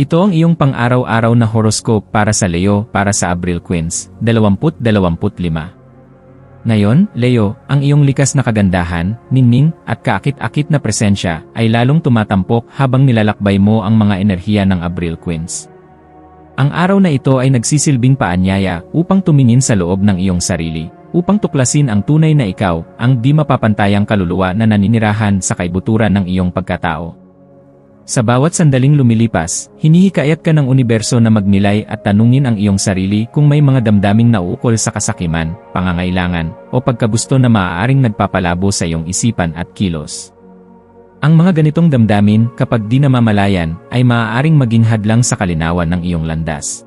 Ito ang iyong pang-araw-araw na horoscope para sa Leo para sa Abril Queens, 2025. Ngayon, Leo, ang iyong likas na kagandahan, ningning, at kaakit-akit na presensya ay lalong tumatampok habang nilalakbay mo ang mga enerhiya ng Abril Queens. Ang araw na ito ay nagsisilbing paanyaya upang tumingin sa loob ng iyong sarili, upang tuklasin ang tunay na ikaw, ang di mapapantayang kaluluwa na naninirahan sa kaibuturan ng iyong pagkatao. Sa bawat sandaling lumilipas, hinihikayat ka ng universo na magnilay at tanungin ang iyong sarili kung may mga damdaming nauukol sa kasakiman, pangangailangan, o pagkagusto na maaaring nagpapalabo sa iyong isipan at kilos. Ang mga ganitong damdamin, kapag di namamalayan, ay maaaring maging hadlang sa kalinawan ng iyong landas.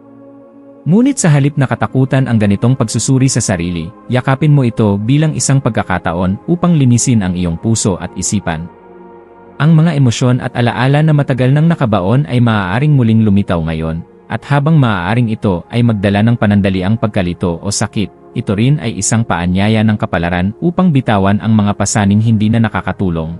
Ngunit sa halip na katakutan ang ganitong pagsusuri sa sarili, yakapin mo ito bilang isang pagkakataon upang linisin ang iyong puso at isipan, ang mga emosyon at alaala na matagal nang nakabaon ay maaaring muling lumitaw ngayon, at habang maaaring ito ay magdala ng panandaliang pagkalito o sakit, ito rin ay isang paanyaya ng kapalaran upang bitawan ang mga pasaning hindi na nakakatulong.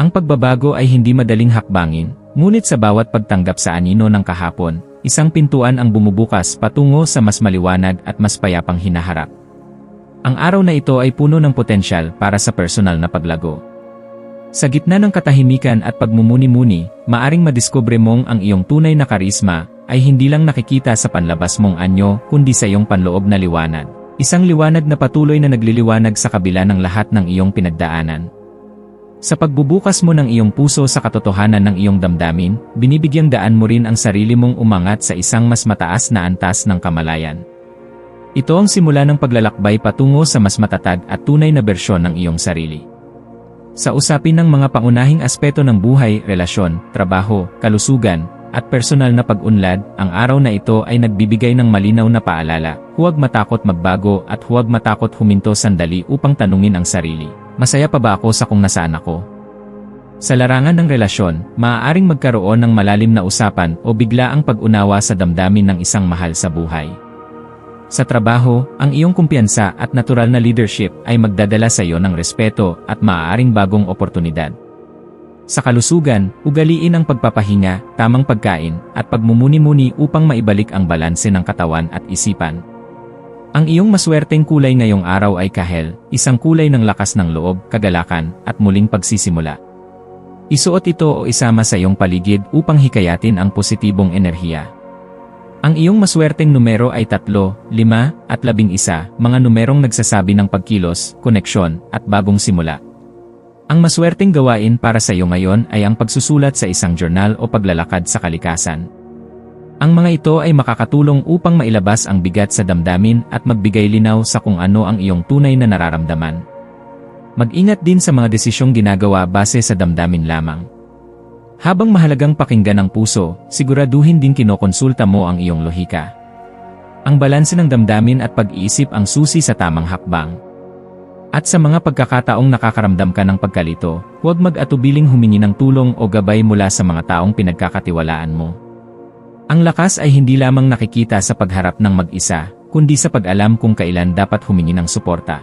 Ang pagbabago ay hindi madaling hakbangin, ngunit sa bawat pagtanggap sa anino ng kahapon, isang pintuan ang bumubukas patungo sa mas maliwanag at mas payapang hinaharap. Ang araw na ito ay puno ng potensyal para sa personal na paglago. Sa gitna ng katahimikan at pagmumuni-muni, maaring madiskubre mong ang iyong tunay na karisma ay hindi lang nakikita sa panlabas mong anyo kundi sa iyong panloob na liwanag. Isang liwanag na patuloy na nagliliwanag sa kabila ng lahat ng iyong pinagdaanan. Sa pagbubukas mo ng iyong puso sa katotohanan ng iyong damdamin, binibigyang daan mo rin ang sarili mong umangat sa isang mas mataas na antas ng kamalayan. Ito ang simula ng paglalakbay patungo sa mas matatag at tunay na bersyon ng iyong sarili. Sa usapin ng mga pangunahing aspeto ng buhay, relasyon, trabaho, kalusugan, at personal na pag-unlad, ang araw na ito ay nagbibigay ng malinaw na paalala. Huwag matakot magbago at huwag matakot huminto sandali upang tanungin ang sarili. Masaya pa ba ako sa kung nasaan ako? Sa larangan ng relasyon, maaaring magkaroon ng malalim na usapan o bigla ang pag-unawa sa damdamin ng isang mahal sa buhay. Sa trabaho, ang iyong kumpiyansa at natural na leadership ay magdadala sa iyo ng respeto at maaaring bagong oportunidad. Sa kalusugan, ugaliin ang pagpapahinga, tamang pagkain, at pagmumuni-muni upang maibalik ang balanse ng katawan at isipan. Ang iyong maswerteng kulay ngayong araw ay kahel, isang kulay ng lakas ng loob, kagalakan, at muling pagsisimula. Isuot ito o isama sa iyong paligid upang hikayatin ang positibong enerhiya. Ang iyong maswerteng numero ay 3, 5, at 11, mga numerong nagsasabi ng pagkilos, koneksyon, at bagong simula. Ang maswerteng gawain para sa iyo ngayon ay ang pagsusulat sa isang journal o paglalakad sa kalikasan. Ang mga ito ay makakatulong upang mailabas ang bigat sa damdamin at magbigay linaw sa kung ano ang iyong tunay na nararamdaman. Mag-ingat din sa mga desisyong ginagawa base sa damdamin lamang. Habang mahalagang pakinggan ang puso, siguraduhin din kinokonsulta mo ang iyong lohika. Ang balanse ng damdamin at pag-iisip ang susi sa tamang hakbang. At sa mga pagkakataong nakakaramdam ka ng pagkalito, huwag mag-atubiling humingi ng tulong o gabay mula sa mga taong pinagkakatiwalaan mo. Ang lakas ay hindi lamang nakikita sa pagharap ng mag-isa, kundi sa pag-alam kung kailan dapat humingi ng suporta.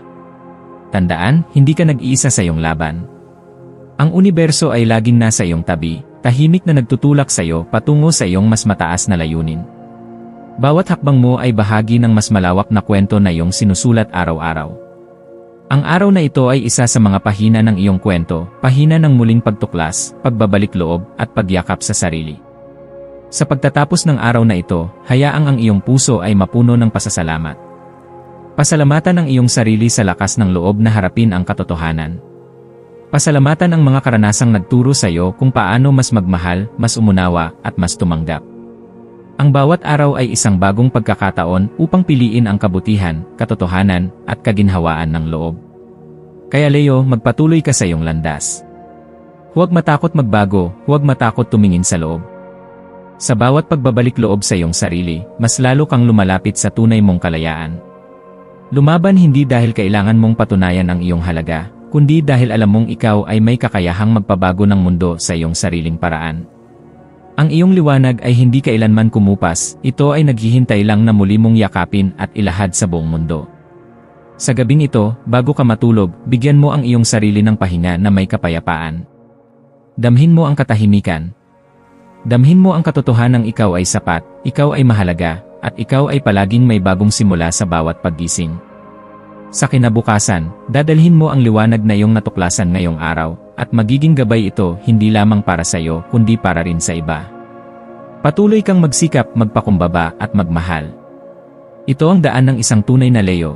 Tandaan, hindi ka nag-iisa sa iyong laban. Ang universo ay laging nasa iyong tabi, tahimik na nagtutulak sa iyo patungo sa iyong mas mataas na layunin. Bawat hakbang mo ay bahagi ng mas malawak na kwento na iyong sinusulat araw-araw. Ang araw na ito ay isa sa mga pahina ng iyong kwento, pahina ng muling pagtuklas, pagbabalik loob, at pagyakap sa sarili. Sa pagtatapos ng araw na ito, hayaang ang iyong puso ay mapuno ng pasasalamat. Pasalamatan ang iyong sarili sa lakas ng loob na harapin ang katotohanan, Pasalamatan ang mga karanasang nagturo sa iyo kung paano mas magmahal, mas umunawa, at mas tumanggap. Ang bawat araw ay isang bagong pagkakataon upang piliin ang kabutihan, katotohanan, at kaginhawaan ng loob. Kaya Leo, magpatuloy ka sa iyong landas. Huwag matakot magbago, huwag matakot tumingin sa loob. Sa bawat pagbabalik loob sa iyong sarili, mas lalo kang lumalapit sa tunay mong kalayaan. Lumaban hindi dahil kailangan mong patunayan ang iyong halaga, kundi dahil alam mong ikaw ay may kakayahang magpabago ng mundo sa iyong sariling paraan. Ang iyong liwanag ay hindi kailanman kumupas, ito ay naghihintay lang na muli mong yakapin at ilahad sa buong mundo. Sa gabing ito, bago ka matulog, bigyan mo ang iyong sarili ng pahinga na may kapayapaan. Damhin mo ang katahimikan. Damhin mo ang katotohanang ikaw ay sapat, ikaw ay mahalaga, at ikaw ay palaging may bagong simula sa bawat paggising. Sa kinabukasan, dadalhin mo ang liwanag na iyong natuklasan ngayong araw, at magiging gabay ito hindi lamang para sa iyo kundi para rin sa iba. Patuloy kang magsikap, magpakumbaba at magmahal. Ito ang daan ng isang tunay na Leo,